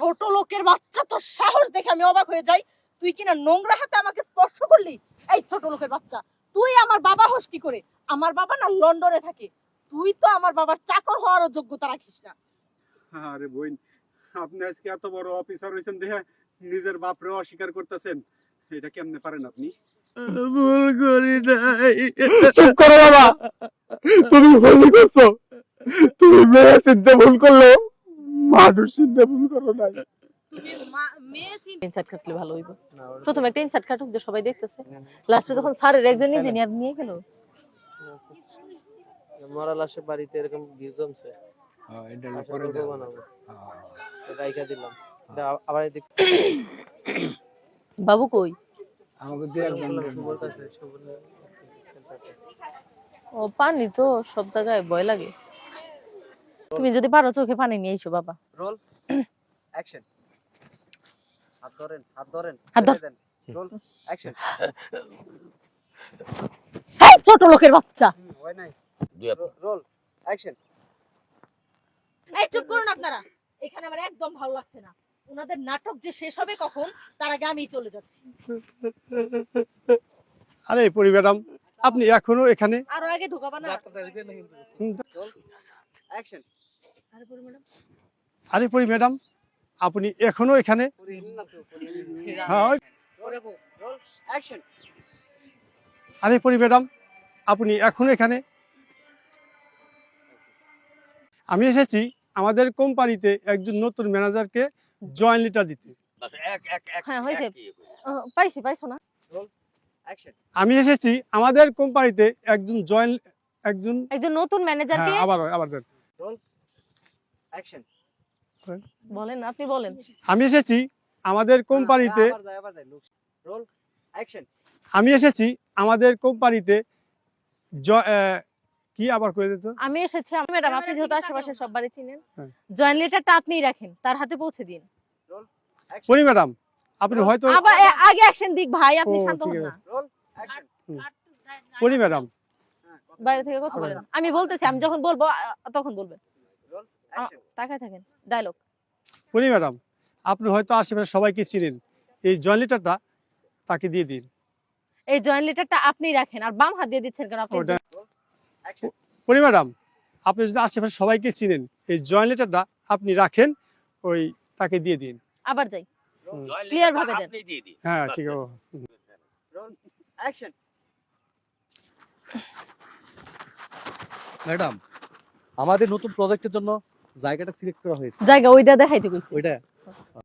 ছোট লোকের বাচ্চা তোর সাহস দেখে আমি অবাক হয়ে যাই। তুই কিনা নোংরা হাতে আমাকে স্পর্শ করলি? এই ছোট লোকের বাচ্চা তুই আমার বাবা হোস কি করে? আমার বাবা না লন্ডনে থাকে। তুই তো আমার বাবার চাকর হওয়ারও যোগ্যতা রাখিস না। আরে বোন আপনি আজকে এত বড় অফিসার হয়েছেন দেখে নিজের বাপরে অস্বীকার করতেছেন। এটা কেমনে পারেন আপনি? ভুল করি নাই। চুপ করো বাবা। তুমি ভুল করছ। তুমি মেয়ে চিনতে ভুল করল। মানুষ চিনতে ভুল করো নাই। ইনসার্ট কাটলে ভালো হইব। প্রথমে একটা ইনসার্ট কাটুক যে সবাই দেখতেছে। লাস্টে যখন স্যারের একজন ইঞ্জিনিয়ার নিয়ে গেল। মরা লাশের বাড়িতে এরকম ভিউ জমছে। আশা করব বানাবো। রাইখা দিলাম। আবার বাবু কই? ও পানি তো সব জায়গায় ভয় লাগে। তুমি যদি পারো চোখে পানি নিয়ে এসো বাবা। রোল। অ্যাকশন। হাত ধরেন হাত ধরেন হাত ধর। রোল। অ্যাকশন। এই ছোট লোকের বাচ্চা। হয় নাই। Roll action. এই চুপ করুন আপনারা। এখানে আমার একদম ভালো লাগছে না। ওনাদের নাটক যে শেষ হবে কখন তার আগে আমি চলে যাচ্ছি। আরে পরি ম্যাডাম আপনি এখনও এখানে? আরও আগে ঢুকাবা না। অ্যাকশন। আরে পরি ম্যাডাম আপনি এখনও এখানে? হ্যাঁ ওই- রোল অ্যাকশন আরে পরি ম্যাডাম আপনি এখনও এখানে? আমি এসেছি আমাদের কোম্পানিতে একজন নতুন ম্যানেজারকে জয়েন লিটার দিতে। হ্যাঁ আমি এসেছি আমাদের কোম্পানিতে একজন জয়েন একজন একজন নতুন ম্যানেজারকে হ্যাঁ, আবার আবার দেন। অ্যাকশন বলেন আপনি বলেন। আমি এসেছি আমাদের কোম্পানিতে রোল অ্যাকশন আমি এসেছি আমাদের কোম্পানিতে কি আবার করে দিত আমি এসেছি আমি ম্যাডাম আপনি যেহেতু আশেপাশে সব বাড়ি চিনেন হ্যাঁ। জয়েন লেটারটা আপনিই রাখেন তার হাতে পৌঁছে দিন। পরি ম্যাডাম। আপনি হয়তো আগে অ্যাকশন দিক ভাই আপনি শান্ত হন না। Roll action Pori madam. বাইরে থেকে কথা বলেন। আমি বলতেছি আমি যখন বলব তখন বলবেন। তাকায় থাকেন। ডায়লগ পরি ম্যাডাম আপনি হয়তো আশেপাশে সবাইকে চিনেন। এই জয়েন লিটারটা তাকে দিয়ে দিন। এই জয়েন লেটারটা আপনিই রাখেন আর বাম হাত দিয়ে দিচ্ছেন কেন আপনি? ওটা ম্যাডাম আপনি যদি আশেপাশে সবাইকে চিনেন এই জয়েন লিটারটা আপনি রাখেন ওই তাকে দিয়ে দিন। আবার যাই। ক্লিয়ার ভাবে দেন। হ্যাঁ ঠিক আছে অ্যাকশন ম্যাডাম আমাদের নতুন প্রজেক্টের জন্য জায়গাটা সিলেক্ট করা হয়েছে। জায়গা ওইটা দেখাইতে কইছি। ওইটা?